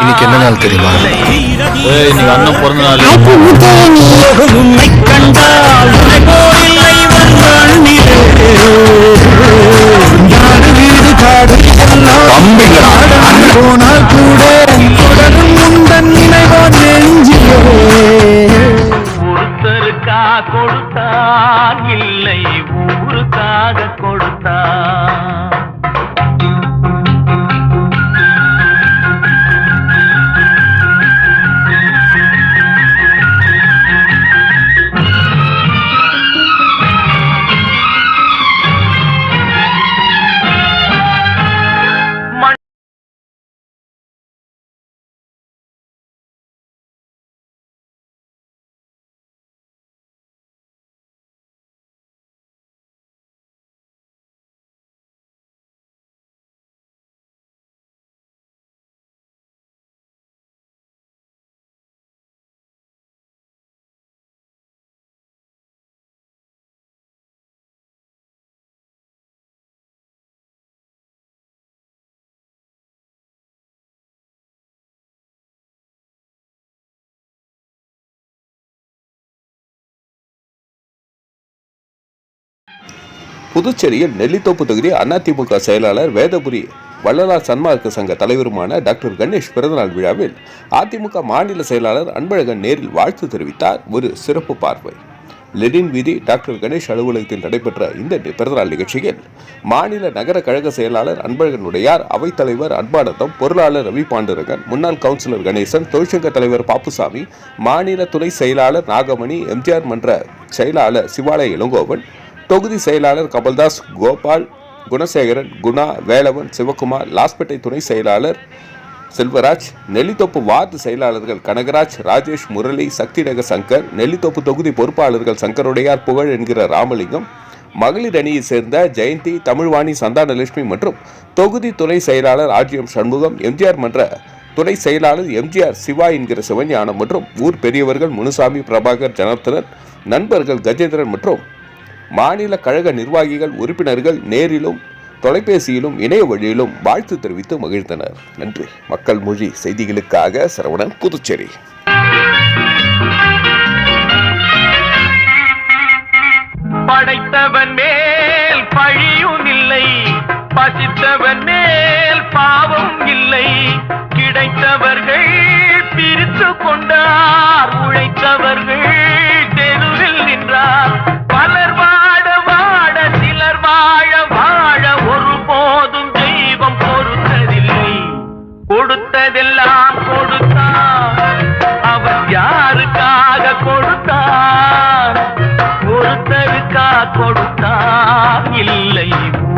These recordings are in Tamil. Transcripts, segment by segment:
இன்னைக்கு என்ன நாள் தெரியுமா? நீங்க அண்ணன் பிறந்த நாள் உன்னை கண்டால் உன்னை எல்லாம் போனால் கூட தொடரும் முந்தன் நினைவோ நெஞ்சிலே. ஒருத்தருக்கா கொடுத்தான் இல்லை ஊருக்காக கொடுத்தான் புதுச்சேரியில் நெல்லித்தோப்பு தொகுதி அதிமுக செயலாளர் வேதபுரி வள்ளலார் சன்மார்க்க சங்க தலைவருமான டாக்டர் கணேஷ் பிறந்தநாள் விழாவில் அதிமுக மாநில செயலாளர் அன்பழகன் நேரில் வாழ்த்து தெரிவித்தார். ஒரு சிறப்பு பார்வை. லெனின் வீதி டாக்டர் கணேஷ் அலுவலகத்தில் நடைபெற்ற இந்த பிறந்தநாள் நிகழ்ச்சியில் மாநில நகர கழக செயலாளர் அன்பழகனுடையார் அவைத்தலைவர் அன்பானந்தம் பொருளாளர் ரவி பாண்டுரங்கன் முன்னாள் கவுன்சிலர் கணேசன் தொழிற்சங்க தலைவர் பாப்புசாமி மாநில துணை செயலாளர் நாகமணி எம்ஜிஆர் மன்ற செயலாளர் சிவாலய இளங்கோவன் தொகுதி செயலாளர் கமல்தாஸ் கோபால் குணசேகரன் குணா வேலவன் சிவகுமார் லாஸ்பேட்டை துணை செயலாளர் செல்வராஜ் நெல்லித்தோப்பு வார்டு செயலாளர்கள் கனகராஜ் ராஜேஷ் முரளி சக்திநகர் சங்கர் நெல்லித்தோப்பு தொகுதி பொறுப்பாளர்கள் சங்கருடையார் புகழ் என்கிற ராமலிங்கம் மகளிர் அணியைச் சேர்ந்த ஜெயந்தி தமிழ்வாணி சந்தானலட்சுமி மற்றும் தொகுதி துணை செயலாளர் ஆர்ஜிஎம் சண்முகம் எம்ஜிஆர் மன்ற துணை செயலாளர் எம்ஜிஆர் சிவா என்கிற சிவஞானம் மற்றும் ஊர் பெரியவர்கள் முனுசாமி பிரபாகர் ஜனார்த்தனன் நண்பர்கள் கஜேந்திரன் மற்றும் மாநில கழக நிர்வாகிகள் உறுப்பினர்கள் நேரிலும் தொலைபேசியிலும் இணைய வழியிலும் வாழ்த்து தெரிவித்து மகிழ்ந்தனர். நன்றி. மக்கள் மொழி செய்திகளுக்காக சரவணன் புதுச்சேரி. படைத்தவன் மேல் பழியும் இல்லை பசித்தவன் மேல் பாவம் இல்லை. கிடைத்தவர்கள் பிரித்து கொண்டார் உழைத்தவர்கள் தெருவில் நின்றார். பலர் கொடுத்தான் இல்லை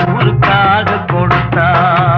ஊருக்காக கொடுத்தான்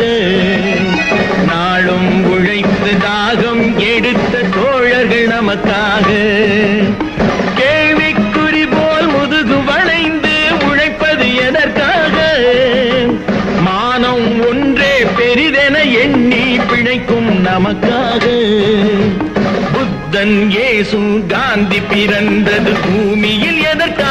நமக்காக புத்தன் இயேசு காந்தி பிறந்தது பூமியில் எதற்காக?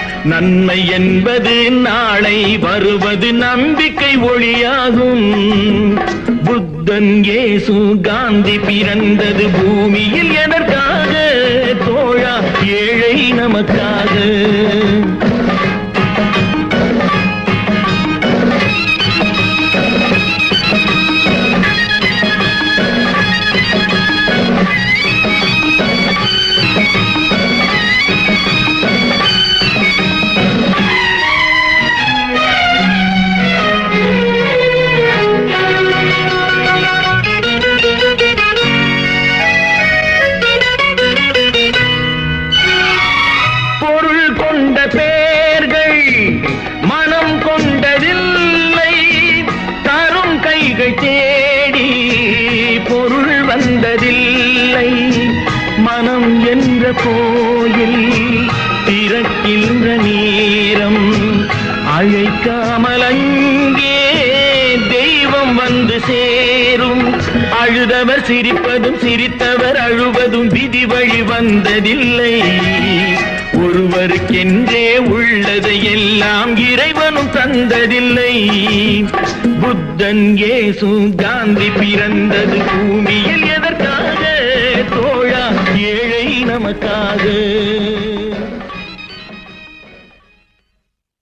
நன்மை என்பது நாளை வருவது நம்பிக்கை ஒளியாகும். புத்தன் ஏசு காந்தி பிறந்தது பூமியில் எதற்காக? தோழா ஏழை நமக்காக. அழைக்காமல் அங்கே தெய்வம் வந்து சேரும். அழுதவர் சிரிப்பதும் சிரித்தவர் அழுவதும் விதி வழி வந்ததில்லை. ஒருவருக்கென்றே உள்ளதை எல்லாம் இறைவனும் தந்ததில்லை. புத்தன் ஏசு காந்தி பிறந்தது பூமியில் எதற்காக? தோழா ஏழை நமக்காக.